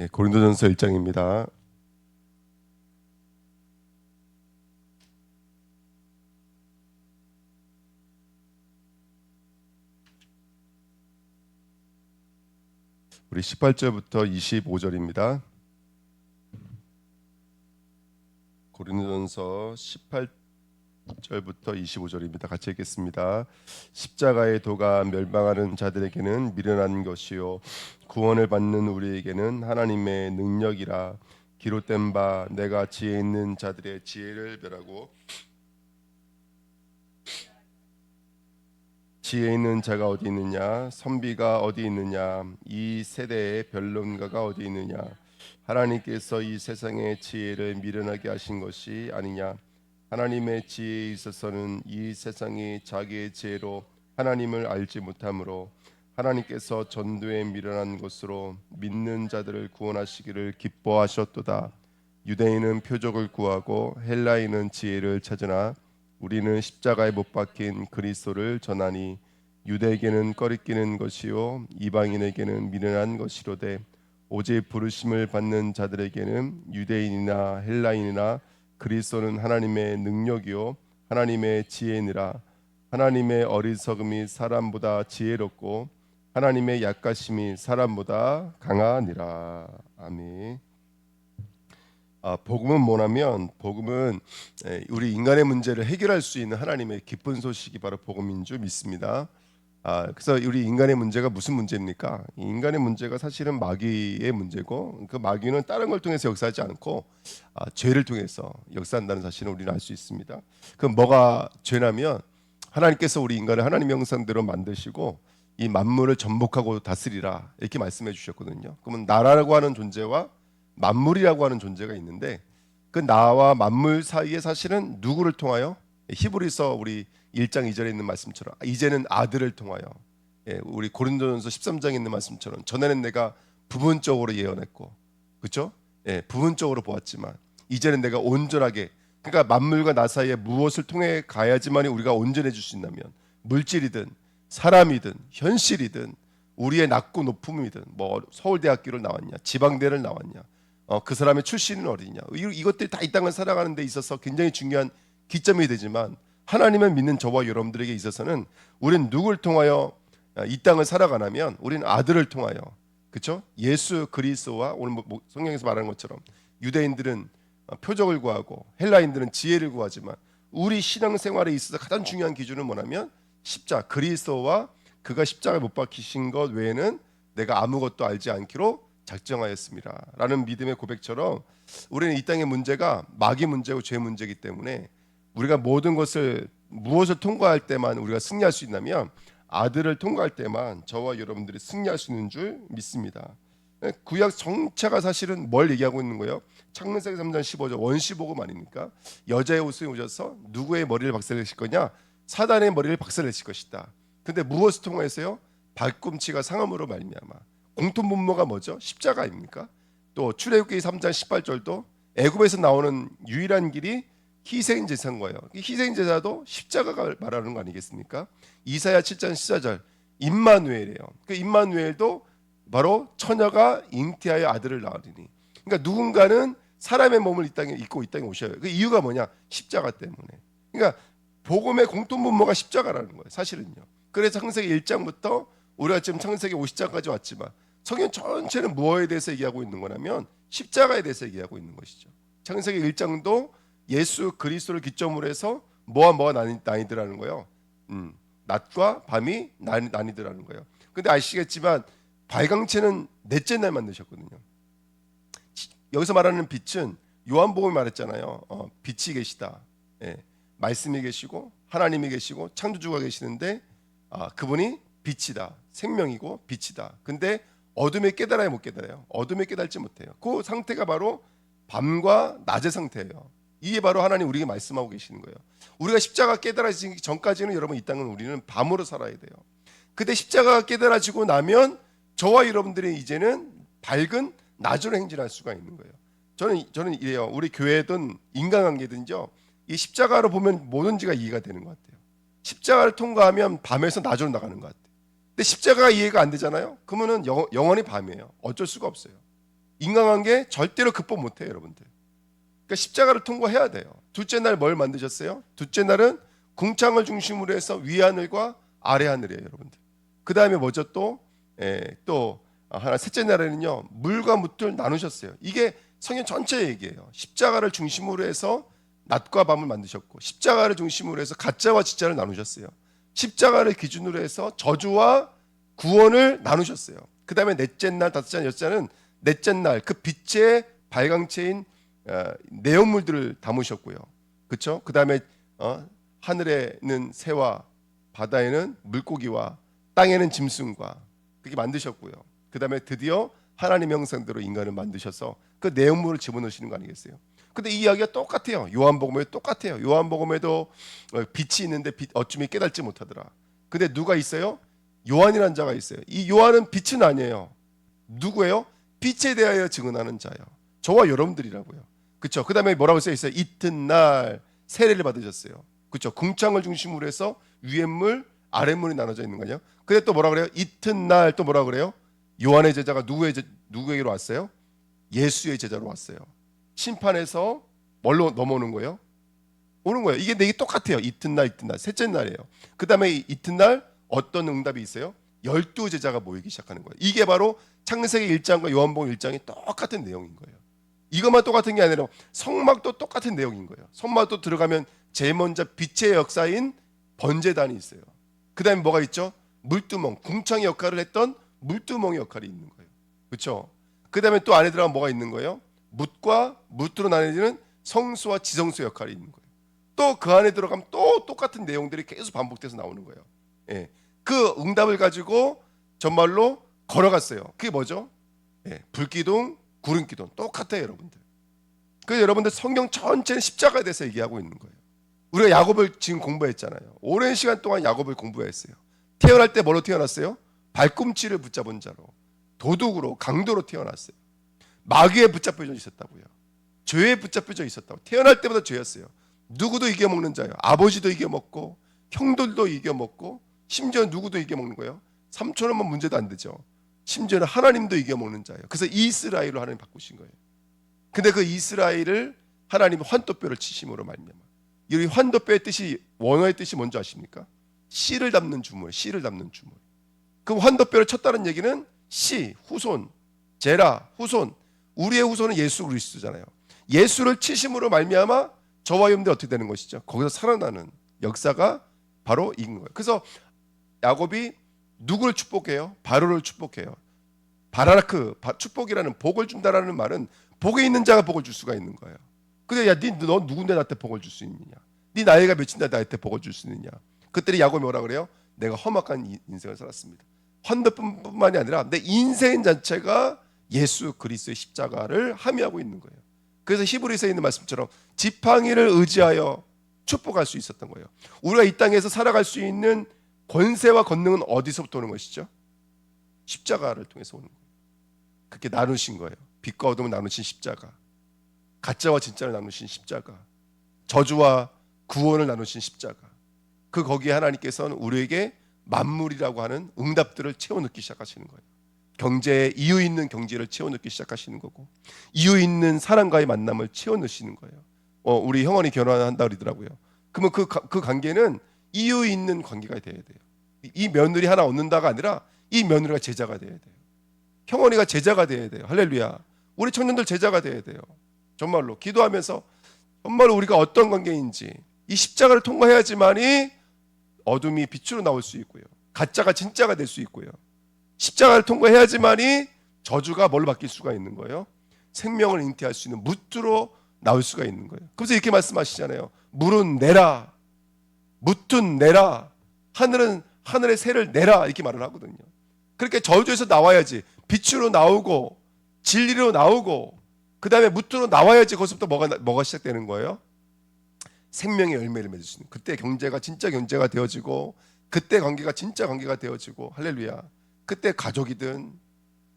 예, 고린도전서 1장입니다. 우리 18절부터 25절입니다. 고린도전서 18 절부터 25절입니다. 같이 읽겠습니다. 십자가의 도가 멸망하는 자들에게는 미련한 것이요 구원을 받는 우리에게는 하나님의 능력이라. 기록된 바 내가 지혜 있는 자들의 지혜를 멸하고 지혜 있는 자가 어디 있느냐? 선비가 어디 있느냐? 이 세대의 변론가가 어디 있느냐? 하나님께서 이 세상의 지혜를 미련하게 하신 것이 아니냐 하나님의 지혜에 있어서는 이 세상이 자기의 지혜로 하나님을 알지 못하므로 하나님께서 전도에 미련한 것으로 믿는 자들을 구원하시기를 기뻐하셨도다. 유대인은 표적을 구하고 헬라인은 지혜를 찾으나 우리는 십자가에 못 박힌 그리스도를 전하니 유대에게는 꺼리끼는 것이요 이방인에게는 미련한 것이로되 오직 부르심을 받는 자들에게는 유대인이나 헬라인이나 그리스도는 하나님의 능력이요 하나님의 지혜니라 하나님의 어리석음이 사람보다 지혜롭고 하나님의 약가심이 사람보다 강하니라 아멘. 아, 복음은 뭐냐면 복음은 에, 우리 인간의 문제를 해결할 수 있는 하나님의 기쁜 소식이 바로 복음인 줄 믿습니다. 아, 그래서 우리 인간의 문제가 무슨 문제입니까? 이 인간의 문제가 사실은 마귀의 문제고 그 마귀는 다른 걸 통해서 역사하지 않고 아, 죄를 통해서 역사한다는 사실을 우리는 알 수 있습니다. 그럼 뭐가 죄냐면 하나님께서 우리 인간을 하나님 형상대로 만드시고 이 만물을 전복하고 다스리라 이렇게 말씀해 주셨거든요. 그러면 나라라고 하는 존재와 만물이라고 하는 존재가 있는데 그 나와 만물 사이에 사실은 누구를 통하여 히브리서 우리 1장 2절에 있는 말씀처럼 이제는 아들을 통하여 예, 우리 고린도전서 13장에 있는 말씀처럼 전에는 내가 부분적으로 예언했고 그렇죠? 예, 부분적으로 보았지만 이제는 내가 온전하게 그러니까 만물과 나 사이에 무엇을 통해 가야지만이 우리가 온전해질 수 있다면 물질이든 사람이든 현실이든 우리의 낮고 높음이든 뭐 서울대학교를 나왔냐 지방대를 나왔냐 어, 그 사람의 출신은 어디냐 이, 이것들이 다 이 땅을 살아가는 데 있어서 굉장히 중요한 기점이 되지만 하나님을 믿는 저와 여러분들에게 있어서는 우리는 누굴 통하여 이 땅을 살아가냐면 우리는 아들을 통하여 그렇죠? 예수 그리스도와 오늘 뭐- 뭐 성경에서 말하는 것처럼 유대인들은 어, 표적을 구하고 헬라인들은 지혜를 구하지만 우리 신앙생활에 있어서 가장 중요한 기준은 뭐냐면 십자 그리스도와 그가 십자가에 못 박히신 것 외에는 내가 아무것도 알지 않기로 작정하였습니다 라는 믿음의 고백처럼 우리는 이 땅의 문제가 마귀 문제고 죄 문제이기 때문에 우리가 모든 것을 무엇을 통과할 때만 우리가 승리할 수 있냐면 아들을 통과할 때만 저와 여러분들이 승리할 수 있는 줄 믿습니다. 구약 정체가 사실은 뭘 얘기하고 있는 거예요? 창문세기 3장 15절 원시복음 아닙니까? 여자의 옷을 오셔서 누구의 머리를 박살내실 거냐? 사단의 머리를 박살내실 것이다. 근데 무엇을 통해서요? 발꿈치가 상함으로 말미암아. 공통 분모가 뭐죠? 십자가 아닙니까? 또 출애굽기 3장 18절도 애굽에서 나오는 유일한 길이 희생 제사인 거예요. 이 희생 제사도 십자가가 말하는 거 아니겠습니까? 이사야 7장 14절 임마누엘이에요. 그 임마누엘도 바로 처녀가 잉태하여 아들을 낳으리니. 그러니까 누군가는 사람의 몸을 이 땅에 입고 이 땅에 오셔요. 그 이유가 뭐냐? 십자가 때문에. 그러니까 복음의 공통 분모가 십자가라는 거예요. 사실은요. 그래서 창세기 1장부터 우리가 지금 창세기 50장까지 왔지만 성경 전체는 무엇에 대해서 얘기하고 있는 거냐면 십자가에 대해서 얘기하고 있는 것이죠. 창세기 1장도 예수 그리스도를 기점으로 해서 뭐와 뭐가 나뉘, 나뉘더라는 거예요. 음, 낮과 밤이 나뉘, 나뉘 더라는 거예요. 근데 아시겠지만 발광체는 넷째 날 만드셨거든요. 여기서 말하는 빛은 요한복음이 말했잖아요. 어, 빛이 계시다. 예, 말씀이 계시고 하나님이 계시고 창조주가 계시는데 아, 그분이 빛이다. 생명이고 빛이다. 근데 어둠에 깨달아야 못 깨달아요. 어둠에 깨달지 못해요. 그 상태가 바로 밤과 낮의 상태예요. 이게 바로 하나님 우리에게 말씀하고 계시는 거예요. 우리가 십자가 깨달아지기 전까지는 여러분 이 땅은 우리는 밤으로 살아야 돼요. 근데 십자가가 깨달아지고 나면 저와 여러분들이 이제는 밝은 낮으로 행진할 수가 있는 거예요. 저는 저는 이래요. 우리 교회든 인간관계든요. 이 십자가로 보면 뭐든지가 이해가 되는 것 같아요. 십자가를 통과하면 밤에서 낮으로 나가는 것 같아요. 근데 십자가가 이해가 안 되잖아요. 그러면은 영, 영원히 밤이에요. 어쩔 수가 없어요. 인간관계 절대로 극복 못해요, 여러분들. 그러니까 십자가를 통과해야 돼요. 둘째 날 뭘 만드셨어요? 둘째 날은 궁창을 중심으로 해서 위하늘과 아래하늘이에요, 여러분들. 그 다음에 뭐죠 또? 예, 또 하나 셋째 날에는요 물과 묻을 나누셨어요. 이게 성경 전체 얘기예요. 십자가를 중심으로 해서 낮과 밤을 만드셨고 십자가를 중심으로 해서 가짜와 진짜를 나누셨어요. 십자가를 기준으로 해서 저주와 구원을 나누셨어요. 그 다음에 넷째 날, 다섯째 날, 여섯째 날은 넷째 날 그 빛의 발광체인 어, 내용물들을 담으셨고요. 그렇죠? 그 다음에 어, 하늘에는 새와 바다에는 물고기와 땅에는 짐승과 그렇게 만드셨고요. 그 다음에 드디어 하나님의 형상대로 인간을 만드셔서 그 내용물을 집어넣으시는 거 아니겠어요? 근데 이 이야기가 똑같아요. 요한복음에 똑같아요. 요한복음에도 어, 빛이 있는데 빛 어쩌면 깨닫지 못하더라. 근데 누가 있어요? 요한이라는 자가 있어요. 이 요한은 빛은 아니에요. 누구예요? 빛에 대하여 증언하는 자요. 저와 여러분들이라고요. 그렇죠? 그다음에 뭐라고 써 있어요? 이튿날 세례를 받으셨어요. 그렇죠? 궁창을 중심으로 해서 위에물, 아랫물이 나눠져 있는 거냐? 근데 또 뭐라 그래요? 이튿날 또 뭐라 그래요? 요한의 제자가 누구의 제, 누구에게로 왔어요? 예수의 제자로 왔어요. 심판에서 뭘로 넘어오는 거예요? 오는 거예요. 이게 내게 똑같아요. 이튿날 이튿날 셋째 날이에요. 그다음에 이 이튿날 어떤 응답이 있어요? 열두 제자가 모이기 시작하는 거예요. 이게 바로 창세기 1장과 요한복음 1장이 똑같은 내용인 거예요. 이것만 똑같은 게 아니라 성막도 똑같은 내용인 거예요. 성막도 들어가면 제일 먼저 빛의 역사인 번제단이 있어요. 그 다음에 뭐가 있죠? 물두멍, 궁창의 역할을 했던 물두멍의 역할이 있는 거예요. 그렇죠? 그 다음에 또 안에 들어가면 뭐가 있는 거예요? 묻과 묻으로 나뉘는 성수와 지성수 역할이 있는 거예요. 또 그 안에 들어가면 또 똑같은 내용들이 계속 반복돼서 나오는 거예요. 예. 그 응답을 가지고 정말로 걸어갔어요. 그게 뭐죠? 예. 불기둥, 구름기둥 똑같아요, 여러분들. 그래서 여러분들 성경 전체는 십자가에 대해서 얘기하고 있는 거예요. 우리가 야곱을 지금 공부했잖아요. 오랜 시간 동안 야곱을 공부했어요. 태어날 때 뭐로 태어났어요? 발꿈치를 붙잡은 자로 도둑으로 강도로 태어났어요. 마귀에 붙잡혀져 있었다고요. 죄에 붙잡혀져 있었다고. 태어날 때부터 죄였어요. 누구도 이겨먹는 자예요. 아버지도 이겨먹고 형들도 이겨먹고 심지어 누구도 이겨먹는 거예요. 삼촌은만 문제도 안 되죠. 심지어는 하나님도 이겨먹는 자예요. 그래서 이스라엘로 하나님 바꾸신 거예요. 근데 그 이스라엘을 하나님 환도뼈를 치심으로 말미암아. 이 환도뼈의 뜻이 원어의 뜻이 뭔지 아십니까? 씨를 담는 주물, 씨를 담는 주물. 그 환도뼈를 쳤다는 얘기는 씨, 후손, 제라, 후손. 우리의 후손은 예수 그리스도잖아요. 예수를 치심으로 말미암아 저와 여러분들 어떻게 되는 것이죠? 거기서 살아나는 역사가 바로 이긴 거예요. 그래서 야곱이 누구를 축복해요? 바로를 축복해요. 바라크 축복이라는 복을 준다라는 말은 복에 있는 자가 복을 줄 수가 있는 거예요. 근데 야, 니너 누군데 나한테 복을 줄 수 있느냐? 네 나이가 몇인데 나한테 복을 줄 수 있느냐? 그때는 야곱이 뭐라 그래요? 내가 험악한 인생을 살았습니다. 헌덕뿐만이 아니라 내 인생 자체가 예수 그리스도의 십자가를 함의하고 있는 거예요. 그래서 히브리서에 있는 말씀처럼 지팡이를 의지하여 축복할 수 있었던 거예요. 우리가 이 땅에서 살아갈 수 있는 권세와 권능은 어디서부터 오는 것이죠? 십자가를 통해서 오는 거예요. 그렇게 나누신 거예요. 빛과 어둠을 나누신 십자가. 가짜와 진짜를 나누신 십자가. 저주와 구원을 나누신 십자가. 그 거기에 하나님께서는 우리에게 만물이라고 하는 응답들을 채워 넣기 시작하시는 거예요. 경제에 이유 있는 경제를 채워 넣기 시작하시는 거고 이유 있는 사람과의 만남을 채워 넣으시는 거예요. 어, 우리 형원이 결혼한다 그러더라고요. 그러면 그, 그 관계는 이유 있는 관계가 돼야 돼요. 이 며느리 하나 얻는다가 아니라 이 며느리가 제자가 돼야 돼요. 형원이가 제자가 돼야 돼요. 할렐루야. 우리 청년들 제자가 돼야 돼요. 정말로 기도하면서 정말로 우리가 어떤 관계인지 이 십자가를 통과해야지만이 어둠이 빛으로 나올 수 있고요. 가짜가 진짜가 될 수 있고요. 십자가를 통과해야지만이 저주가 뭘로 바뀔 수가 있는 거예요. 생명을 잉태할 수 있는 무트로 나올 수가 있는 거예요. 그래서 이렇게 말씀하시잖아요. 물은 내라, 무튼 내라, 하늘은 하늘의 새를 내라 이렇게 말을 하거든요. 그렇게 저주에서 나와야지 빛으로 나오고 진리로 나오고 그 다음에 무트로 나와야지 거기서부터 뭐가 뭐가 시작되는 거예요. 생명의 열매를 맺을 수 있는 그때 경제가 진짜 경제가 되어지고 그때 관계가 진짜 관계가 되어지고 할렐루야. 그때 가족이든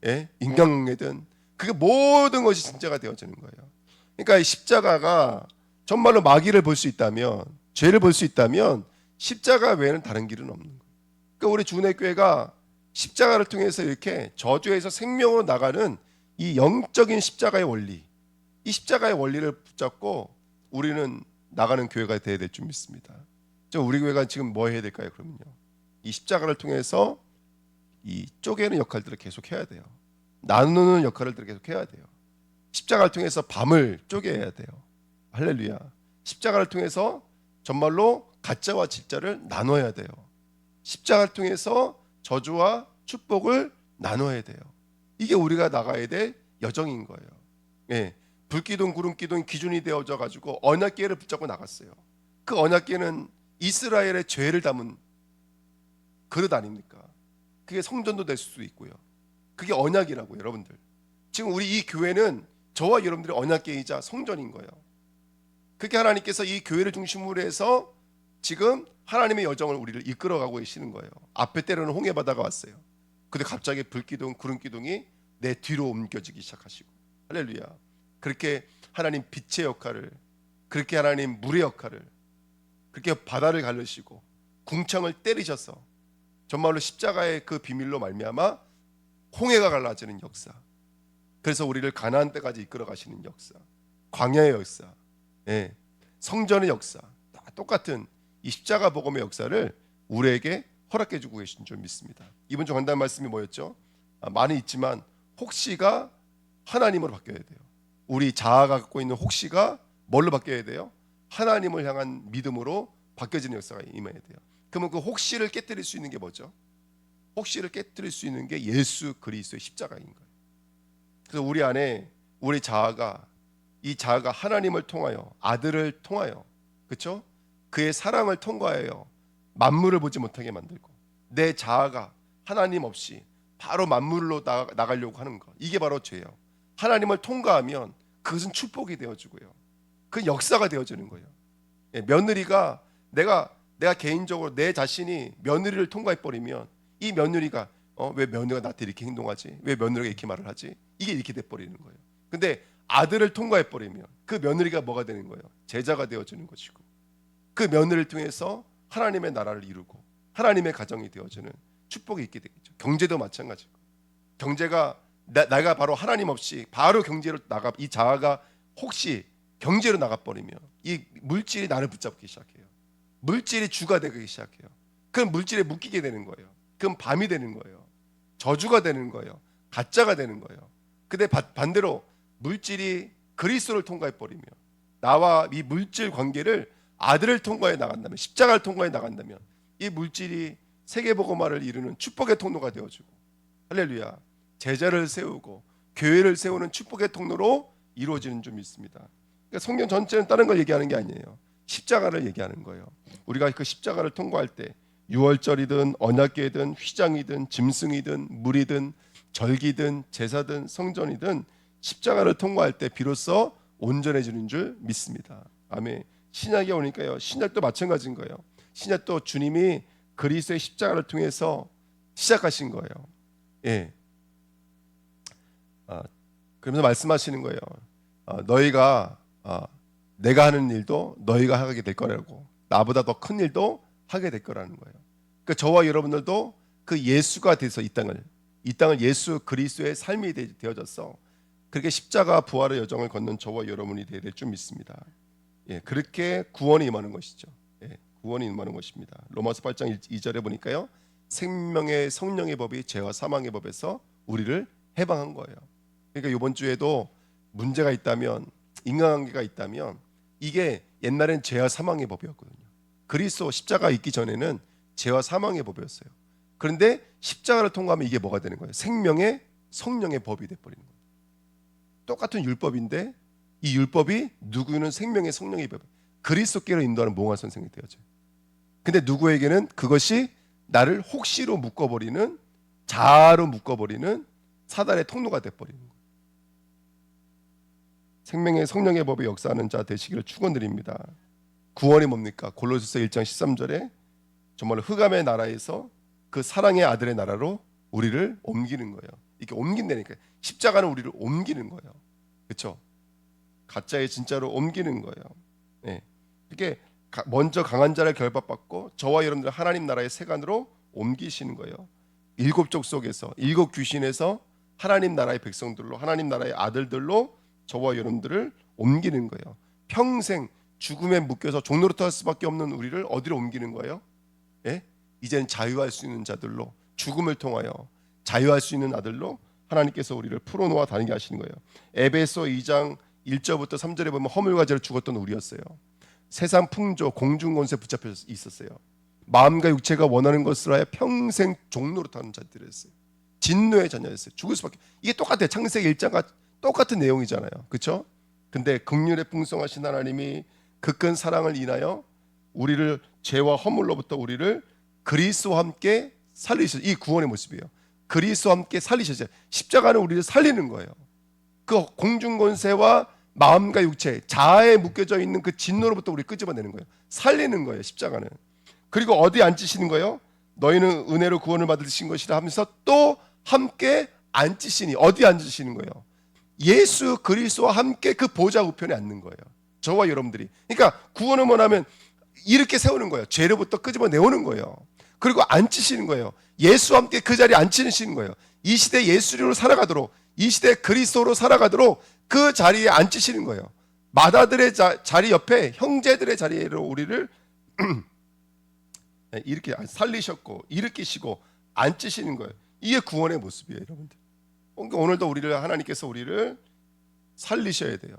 예? 인간관계든 그게 모든 것이 진짜가 되어지는 거예요. 그러니까 이 십자가가 정말로 마귀를 볼 수 있다면 죄를 볼 수 있다면 십자가 외에는 다른 길은 없는 거예요. 그러니까 우리 주내 교회가 십자가를 통해서 이렇게 저주에서 생명으로 나가는 이 영적인 십자가의 원리, 이 십자가의 원리를 붙잡고 우리는 나가는 교회가 돼야 될 줄 믿습니다. 저 우리 교회가 지금 뭐 해야 될까요? 그러면요. 이 십자가를 통해서 이 쪼개는 역할들을 계속 해야 돼요. 나누는 역할을 계속 해야 돼요. 십자가를 통해서 밤을 쪼개야 돼요. 할렐루야. 십자가를 통해서 정말로 가짜와 진짜를 나눠야 돼요. 십자가를 통해서 저주와 축복을 나눠야 돼요. 이게 우리가 나가야 될 여정인 거예요. 예. 불기둥 구름기둥 기준이 되어져 가지고 언약궤를 붙잡고 나갔어요. 그 언약궤는 이스라엘의 죄를 담은 그릇 아닙니까? 그게 성전도 될 수도 있고요. 그게 언약이라고 여러분들. 지금 우리 이 교회는 저와 여러분들의 언약궤이자 성전인 거예요. 그게 하나님께서 이 교회를 중심으로 해서 지금 하나님의 여정을 우리를 이끌어가고 계시는 거예요. 앞에 때로는 홍해 바다가 왔어요. 근데 갑자기 불기둥, 구름기둥이 내 뒤로 옮겨지기 시작하시고 할렐루야. 그렇게 하나님 빛의 역할을 그렇게 하나님 물의 역할을 그렇게 바다를 가르시고 궁창을 때리셔서 정말로 십자가의 그 비밀로 말미암아 홍해가 갈라지는 역사. 그래서 우리를 가나안 때까지 이끌어 가시는 역사. 광야의 역사. 예. 성전의 역사. 다 똑같은 이 십자가 복음의 역사를 우리에게 허락해 주고 계신 줄 믿습니다. 이번 주 간단 말씀이 뭐였죠? 아, 많이 있지만 혹시가 하나님으로 바뀌어야 돼요. 우리 자아가 갖고 있는 혹시가 뭘로 바뀌어야 돼요? 하나님을 향한 믿음으로 바뀌어지는 역사가 임해야 돼요. 그러면 그 혹시를 깨뜨릴 수 있는 게 뭐죠? 혹시를 깨뜨릴 수 있는 게 예수 그리스도의 십자가인 거예요. 그래서 우리 안에 우리 자아가 이 자아가 하나님을 통하여 아들을 통하여 그렇죠? 그의 사랑을 통과하여 만물을 보지 못하게 만들고 내 자아가 하나님 없이 바로 만물로 나, 나가려고 하는 것 이게 바로 죄예요. 하나님을 통과하면 그것은 축복이 되어주고요. 그 역사가 되어지는 거예요. 예, 며느리가 내가 내가 개인적으로 내 자신이 며느리를 통과해 버리면 이 며느리가 어, 왜 며느리가 나한테 이렇게 행동하지? 왜 며느리가 이렇게 말을 하지? 이게 이렇게 돼 버리는 거예요. 근데 아들을 통과해 버리면 그 며느리가 뭐가 되는 거예요? 제자가 되어지는 것이고 그 며느리를 통해서 하나님의 나라를 이루고 하나님의 가정이 되어지는 축복이 있게 되겠죠. 경제도 마찬가지고 경제가 나, 내가 바로 하나님 없이 바로 경제로 나가 이 자아가 혹시 경제로 나가 버리면 이 물질이 나를 붙잡기 시작해요. 물질이 주가 되기 시작해요. 그럼 물질에 묶이게 되는 거예요. 그럼 밤이 되는 거예요. 저주가 되는 거예요. 가짜가 되는 거예요. 근데 바- 반대로 물질이 그리스도를 통과해 버리면 나와 이 물질 관계를 아들을 통과해 나간다면 십자가를 통과해 나간다면 이 물질이 세계 복음화를 이루는 축복의 통로가 되어 주고 할렐루야 제자를 세우고 교회를 세우는 축복의 통로로 이루어지는 줄 믿습니다. 그러니까 성경 전체는 다른 걸 얘기하는 게 아니에요. 십자가를 얘기하는 거예요. 우리가 그 십자가를 통과할 때 유월절이든 언약궤든 휘장이든 짐승이든 물이든 절기든 제사든 성전이든 십자가를 통과할 때 비로소 온전해지는 줄 믿습니다. 아멘. 신약에 오니까요. 신약도 마찬가지인 거예요. 신약도 주님이 그리스도의 십자가를 통해서 시작하신 거예요. 예. 아, 그러면서 말씀하시는 거예요. 아, 너희가 아, 내가 하는 일도 너희가 하게 될 거라고. 나보다 더 큰 일도 하게 될 거라는 거예요. 그러니까 저와 여러분들도 그 예수가 돼서 이 땅을 이 땅을 예수 그리스도의 삶이 되- 되어져서 그렇게 십자가 부활의 여정을 걷는 저와 여러분이 되야 될 줄 믿습니다. 예, 그렇게 구원이 임하는 것이죠. 예, 구원이 임하는 것입니다. 로마서 8장 2절에 보니까요. 생명의 성령의 법이 죄와 사망의 법에서 우리를 해방한 거예요. 그러니까 이번 주에도 문제가 있다면 인간관계가 있다면 이게 옛날엔 죄와 사망의 법이었거든요. 그리스도 십자가 있기 전에는 죄와 사망의 법이었어요. 그런데 십자가를 통과하면 이게 뭐가 되는 거예요? 생명의 성령의 법이 돼 버리는 거예요. 똑같은 율법인데 이 율법이 누구는 생명의 성령의 법, 그리스도께로 인도하는 몽환 선생이 되어져요. 근데 누구에게는 그것이 나를 혹시로 묶어버리는 자아로 묶어버리는 사단의 통로가 돼버리는 거예요. 생명의 성령의 법에 역사하는 자 되시기를 축원드립니다. 구원이 뭡니까? 골로새서 1장 13절에 정말 흑암의 나라에서 그 사랑의 아들의 나라로 우리를 옮기는 거예요. 이렇게 옮긴다니까 십자가는 우리를 옮기는 거예요. 그렇죠? 가짜의 진짜로 옮기는 거예요. 네. 이렇게 가- 먼저 강한 자를 결박받고 저와 여러분들 하나님 나라의 세간으로 옮기시는 거예요. 일곱 족 속에서 일곱 귀신에서 하나님 나라의 백성들로 하나님 나라의 아들들로 저와 여러분들을 옮기는 거예요. 평생 죽음에 묶여서 종노릇 할 수밖에 없는 우리를 어디로 옮기는 거예요? 예? 이제는 자유할 수 있는 자들로 죽음을 통하여 자유할 수 있는 아들로 하나님께서 우리를 풀어놓아 다니게 하시는 거예요. 에베소 2장 1절부터 3절에 보면 허물과 죄로 죽었던 우리였어요. 세상 풍조, 공중 권세 붙잡혀 있었어요. 마음과 육체가 원하는 것을 하여 평생 종노릇하는 자들이었어요. 진노의 자녀였어요. 죽을 수밖에. 이게 똑같아요. 창세기 1장과 똑같은 내용이잖아요. 그렇죠? 근데 극률에 풍성하신 하나님이 그큰 사랑을 인하여 우리를 죄와 허물로부터 우리를 그리스도와 함께 살리셨어요. 이 구원의 모습이에요. 그리스도와 함께 살리셨어요. 십자가는 우리를 살리는 거예요. 그 공중 권세와 마음과 육체, 자아에 묶여져 있는 그 진노로부터 우리 끄집어내는 거예요. 살리는 거예요. 십자가는. 그리고 어디 앉히시는 거예요? 너희는 은혜로 구원을 받으신 것이라 하면서 또 함께 앉히시니 어디 앉으시는 거예요? 예수 그리스도와 함께 그 보좌 우편에 앉는 거예요. 저와 여러분들이. 그러니까 구원을 원하면 이렇게 세우는 거예요. 죄로부터 끄집어 내오는 거예요. 그리고 앉히시는 거예요. 예수와 함께 그 자리에 앉히시는 거예요. 이 시대 예수로 살아가도록 이 시대 그리스도로 살아가도록 그 자리에 앉히시는 거예요. 마다들의 자, 자리 옆에 형제들의 자리로 우리를 이렇게 살리셨고 일으키시고 앉히시는 거예요. 이게 구원의 모습이에요, 여러분들. 그러니까 오늘도 우리를 하나님께서 우리를 살리셔야 돼요.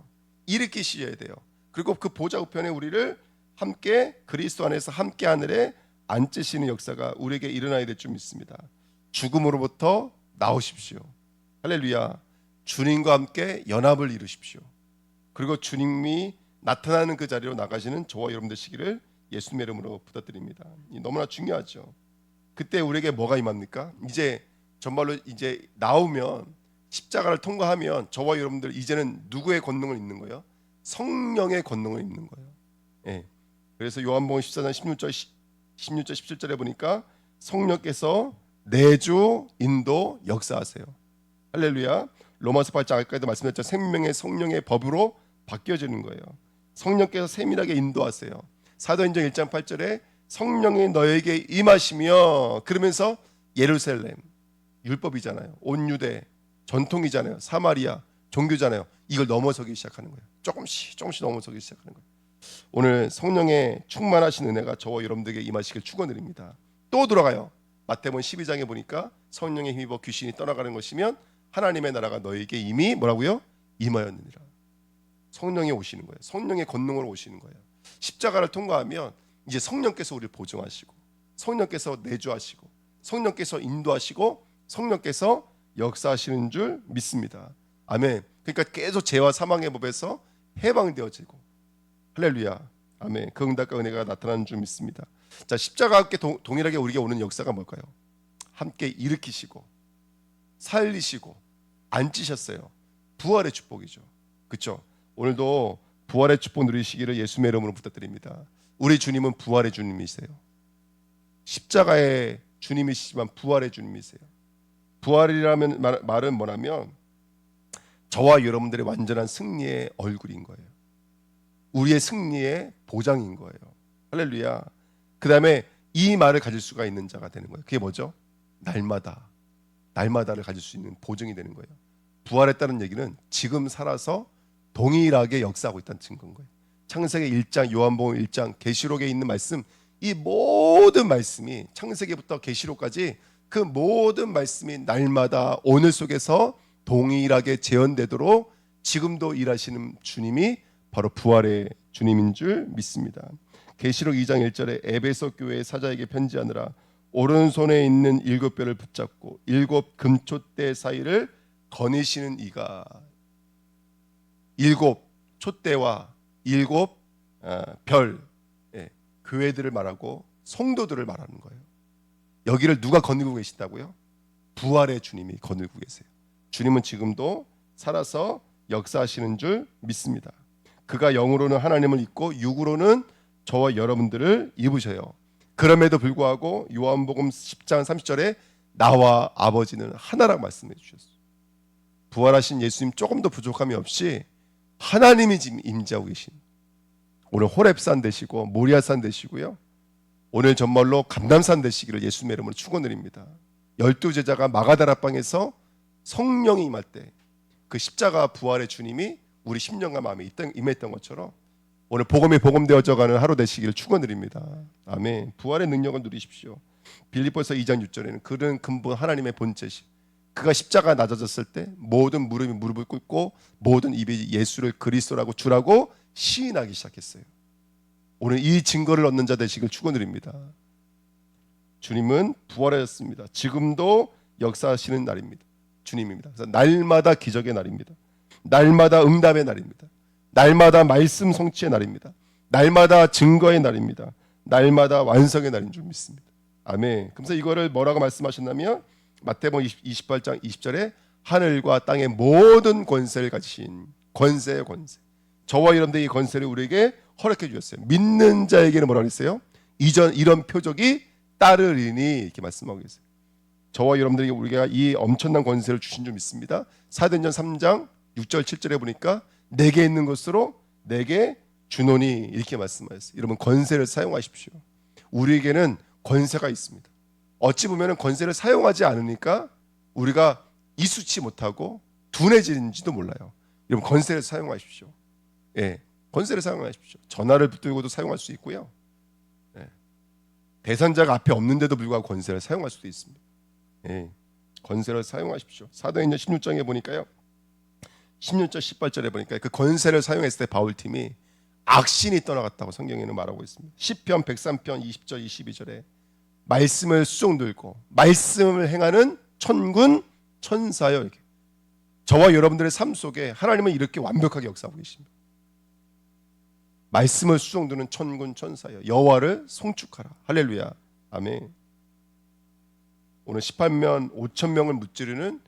일으키셔야 돼요. 그리고 그 보좌 우편에 우리를 함께 그리스도 안에서 함께 하늘에 앉으시는 역사가 우리에게 일어나야 될 줄 믿습니다. 죽음으로부터 나오십시오. 할렐루야. 주님과 함께 연합을 이루십시오. 그리고 주님이 나타나는 그 자리로 나가시는 저와 여러분들 시기를 예수님의 이름으로 부탁드립니다. 이 너무나 중요하죠. 그때 우리에게 뭐가 임합니까? 이제 정말로 이제 나오면 십자가를 통과하면 저와 여러분들 이제는 누구의 권능을 입는 거예요? 성령의 권능을 입는 거예요. 예. 그래서 요한복음 14장 16절 16절 17절에 보니까 성령께서 내주 인도 역사하세요. 할렐루야. 로마서 8장 아까도 말씀드렸죠. 생명의 성령의 법으로 바뀌어지는 거예요. 성령께서 세밀하게 인도하세요. 사도행전 1장 8절에 성령이 너에게 임하시며 그러면서 예루살렘 율법이잖아요. 온 유대 전통이잖아요. 사마리아 종교잖아요. 이걸 넘어서기 시작하는 거예요. 조금씩 조금씩 넘어서기 시작하는 거예요. 오늘 성령의 충만하신 은혜가 저와 여러분들에게 임하시길 축원드립니다. 또 들어가요. 마태복음 12장에 보니까 성령의 힘입어 귀신이 떠나가는 것이면 하나님의 나라가 너에게 이미 뭐라고요? 임하였느니라. 성령이 오시는 거예요. 성령의 권능으로 오시는 거예요. 십자가를 통과하면 이제 성령께서 우리를 보증하시고 성령께서 내주하시고 성령께서 인도하시고 성령께서 역사하시는 줄 믿습니다. 아멘. 그러니까 계속 죄와 사망의 법에서 해방되어지고 할렐루야. 아멘. 그 응답과 은혜가 나타나는 줄 믿습니다. 자 십자가 함께 동, 동일하게 우리에게 오는 역사가 뭘까요? 함께 일으키시고 살리시고 앉히셨어요. 부활의 축복이죠. 그렇죠? 오늘도 부활의 축복 누리시기를 예수의 이름으로 부탁드립니다. 우리 주님은 부활의 주님이세요. 십자가의 주님이시지만 부활의 주님이세요. 부활이라면 말, 말은 뭐냐면 저와 여러분들의 완전한 승리의 얼굴인 거예요. 우리의 승리의 보장인 거예요. 할렐루야. 그 다음에 이 말을 가질 수가 있는 자가 되는 거예요. 그게 뭐죠? 날마다 날마다를 가질 수 있는 보증이 되는 거예요. 부활했다는 얘기는 지금 살아서 동일하게 역사하고 있다는 증거인 거예요. 창세기 1장, 요한복음 1장, 계시록에 있는 말씀 이 모든 말씀이 창세기부터 계시록까지 그 모든 말씀이 날마다 오늘 속에서 동일하게 재현되도록 지금도 일하시는 주님이 바로 부활의 주님인 줄 믿습니다. 계시록 2장 1절에 에베소 교회 사자에게 편지하느라 오른손에 있는 일곱 별을 붙잡고 일곱 금촛대 사이를 거니시는 이가 일곱 촛대와 일곱 어, 별 예, 교회들을 말하고 성도들을 말하는 거예요. 여기를 누가 거느리고 계신다고요? 부활의 주님이 거느리고 계세요. 주님은 지금도 살아서 역사하시는 줄 믿습니다. 그가 영으로는 하나님을 잊고 육으로는 저와 여러분들을 입으셔요. 그럼에도 불구하고 요한복음 10장 30절에 나와 아버지는 하나라고 말씀해 주셨어요. 부활하신 예수님 조금 더 부족함이 없이 하나님이 지금 임재하고 계신 오늘 호랩산 되시고 모리아산 되시고요. 오늘 정말로 감남산 되시기를 예수님의 이름으로 축원드립니다. 열두 제자가 마가다라 방에서 성령이 임할 때 그 십자가 부활의 주님이 우리 심령과 마음에 있던- 임했던 것처럼 오늘 복음이 복음되어져가는 하루 되시기를 축원드립니다. 아멘. 부활의 능력을 누리십시오. 빌립보서 2장 6절에는 그는 근본 하나님의 본체시. 그가 십자가 낮아졌을 때 모든 무릎이 무릎을 꿇고 모든 입이 예수를 그리스도라고 주라고 시인하기 시작했어요. 오늘 이 증거를 얻는 자 되시길 축원드립니다. 주님은 부활하셨습니다. 지금도 역사하시는 날입니다. 주님입니다. 그래서 날마다 기적의 날입니다. 날마다 응답의 날입니다. 날마다 말씀 성취의 날입니다. 날마다 증거의 날입니다. 날마다 완성의 날인 줄 믿습니다. 아멘. 그래서 이거를 뭐라고 말씀하셨냐면 마태복음 20, 28장 20절에 하늘과 땅의 모든 권세를 가지신 권세의 권세. 저와 여러분들이 이 권세를 우리에게 허락해 주셨어요. 믿는 자에게는 뭐라고 했어요? 이전 이런 표적이 따르리니 이렇게 말씀하고 계세요. 저와 여러분들에게 우리가 이 엄청난 권세를 주신 줄 믿습니다. 사도행전 3장 6절 7절에 보니까 내게 있는 것으로 내게 주노니 이렇게 말씀하셨어요. 여러분 권세를 사용하십시오. 우리에게는 권세가 있습니다. 어찌 보면 권세를 사용하지 않으니까 우리가 이수치 못하고 둔해지는지도 몰라요. 여러분 권세를 사용하십시오. 예, 권세를 사용하십시오. 전화를 붙들고도 사용할 수 있고요. 예, 대선자가 앞에 없는데도 불구하고 권세를 사용할 수도 있습니다. 예, 권세를 사용하십시오. 사도행전 16장에 보니까요. 16절 18절에 보니까 그 권세를 사용했을 때 바울 팀이 악신이 떠나갔다고 성경에는 말하고 있습니다. 시편 103편 20절 22절에 말씀을 수종 들고 말씀을 행하는 천군 천사여 이렇게 저와 여러분들의 삶 속에 하나님은 이렇게 완벽하게 역사하고 계십니다. 말씀을 수종 드는 천군 천사여 여호와를 송축하라 할렐루야 아멘. 오늘 18면 5천 명을 무찌르는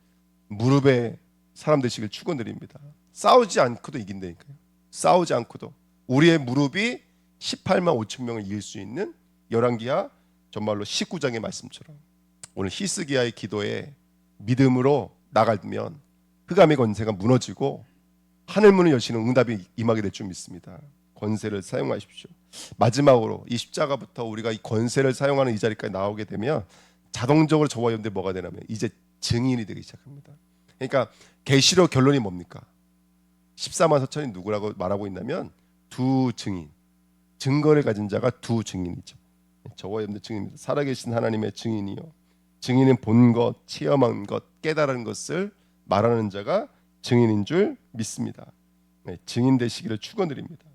무릎에 사람 되시길 축원드립니다. 싸우지 않고도 이긴다니까요. 싸우지 않고도 우리의 무릎이 18만 5천 명을 이길 수 있는 열왕기하 정말로 19장의 말씀처럼 오늘 히스기야의 기도에 믿음으로 나가면 흑암의 권세가 무너지고 하늘 문을 여시는 응답이 임하게 될 줄 믿습니다. 권세를 사용하십시오. 마지막으로 이 십자가부터 우리가 이 권세를 사용하는 이 자리까지 나오게 되면 자동적으로 저와 여러분들 뭐가 되냐면 이제 증인이 되기 시작합니다. 그러니까 계시록 결론이 뭡니까? 14만 서천이 누구라고 말하고 있냐면 두 증인. 증거를 가진 자가 두 증인이죠. 저와 여러분들 증인입니다. 살아계신 하나님의 증인이요. 증인은 본 것, 체험한 것, 깨달은 것을 말하는 자가 증인인 줄 믿습니다. 네, 증인 되시기를 축원드립니다.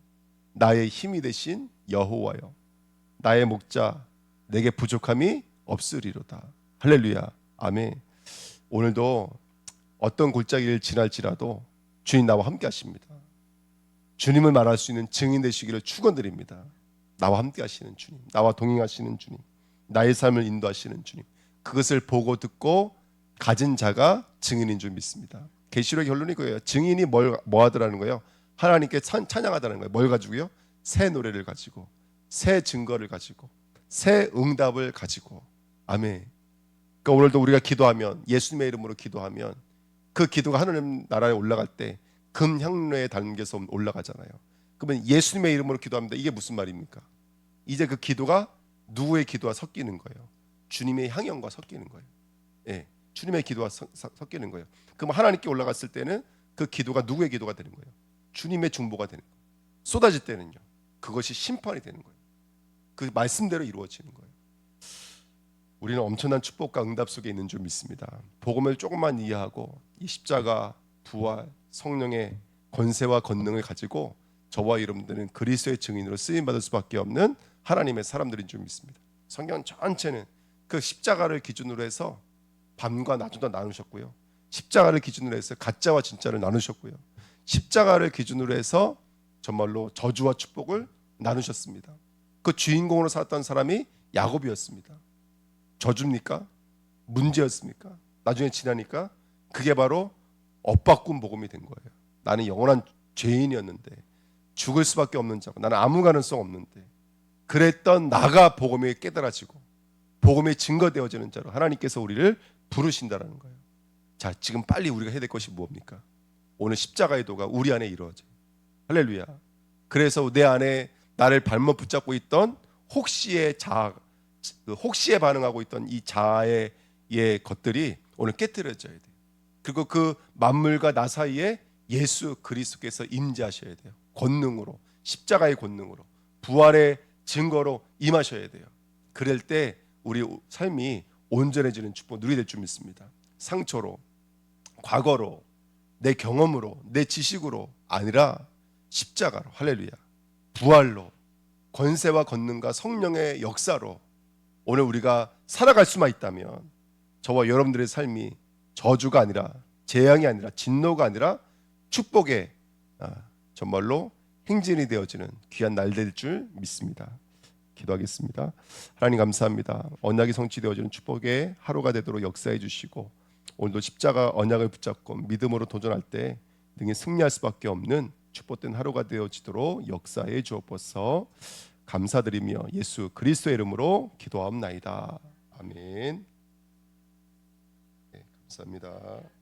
나의 힘이 되신 여호와여, 나의 목자, 내게 부족함이 없으리로다. 할렐루야, 아멘. 오늘도 어떤 골짜기를 지날지라도 주님 나와 함께 하십니다. 주님을 말할 수 있는 증인 되시기를 축원드립니다. 나와 함께 하시는 주님, 나와 동행하시는 주님, 나의 삶을 인도하시는 주님. 그것을 보고 듣고 가진 자가 증인인 줄 믿습니다. 계시록 결론이 그거예요. 증인이 뭘 뭐 하더라는 거예요? 하나님께 찬, 찬양하다는 거예요. 뭘 가지고요? 새 노래를 가지고, 새 증거를 가지고, 새 응답을 가지고. 아멘. 그러니까 오늘도 우리가 기도하면 예수님의 이름으로 기도하면 그 기도가 하나님 나라에 올라갈 때 금향로에 담겨서 올라가잖아요. 그러면 예수님의 이름으로 기도합니다. 이게 무슨 말입니까? 이제 그 기도가 누구의 기도와 섞이는 거예요. 주님의 향연과 섞이는 거예요. 예, 주님의 기도와 섞이는 거예요. 그럼 하나님께 올라갔을 때는 그 기도가 누구의 기도가 되는 거예요? 주님의 중보가 되는 거예요. 쏟아질 때는요. 그것이 심판이 되는 거예요. 그 말씀대로 이루어지는 거예요. 우리는 엄청난 축복과 응답 속에 있는 줄 믿습니다. 복음을 조금만 이해하고 이 십자가, 부활, 성령의 권세와 권능을 가지고 저와 여러분들은 그리스도의 증인으로 쓰임 받을 수밖에 없는 하나님의 사람들인 줄 믿습니다. 성경 전체는 그 십자가를 기준으로 해서 밤과 낮도 나누셨고요. 십자가를 기준으로 해서 가짜와 진짜를 나누셨고요. 십자가를 기준으로 해서 정말로 저주와 축복을 나누셨습니다. 그 주인공으로 살았던 사람이 야곱이었습니다. 저주입니까? 문제였습니까? 나중에 지나니까 그게 바로 엇바꾼 복음이 된 거예요. 나는 영원한 죄인이었는데 죽을 수밖에 없는 자고 나는 아무 가능성 없는데 그랬던 나가 복음이 깨달아지고 복음이 증거되어지는 자로 하나님께서 우리를 부르신다라는 거예요. 자, 지금 빨리 우리가 해야 될 것이 무엇입니까? 오늘 십자가의 도가 우리 안에 이루어져. 할렐루야. 그래서 내 안에 나를 발목 붙잡고 있던 혹시의 자, 그 혹시에 반응하고 있던 이 자아의 예, 것들이 오늘 깨뜨려져야 돼. 그리고 그 만물과 나 사이에 예수 그리스도께서 임재하셔야 돼요. 권능으로 십자가의 권능으로 부활의 증거로 임하셔야 돼요. 그럴 때 우리 삶이 온전해지는 축복 누리게 될 줄 믿습니다. 상처로 과거로 내 경험으로 내 지식으로 아니라 십자가로 할렐루야 부활로 권세와 권능과 성령의 역사로 오늘 우리가 살아갈 수만 있다면 저와 여러분들의 삶이 저주가 아니라 재앙이 아니라 진노가 아니라 축복의 아, 정말로 행진이 되어지는 귀한 날 될 줄 믿습니다. 기도하겠습니다. 하나님 감사합니다. 언약이 성취되어지는 축복의 하루가 되도록 역사해 주시고 오늘도 십자가 언약을 붙잡고 믿음으로 도전할 때 등에 승리할 수밖에 없는 축복된 하루가 되어지도록 역사해 주옵소서. 감사드리며 예수 그리스도의 이름으로 기도하옵나이다. 아멘. 네, 감사합니다.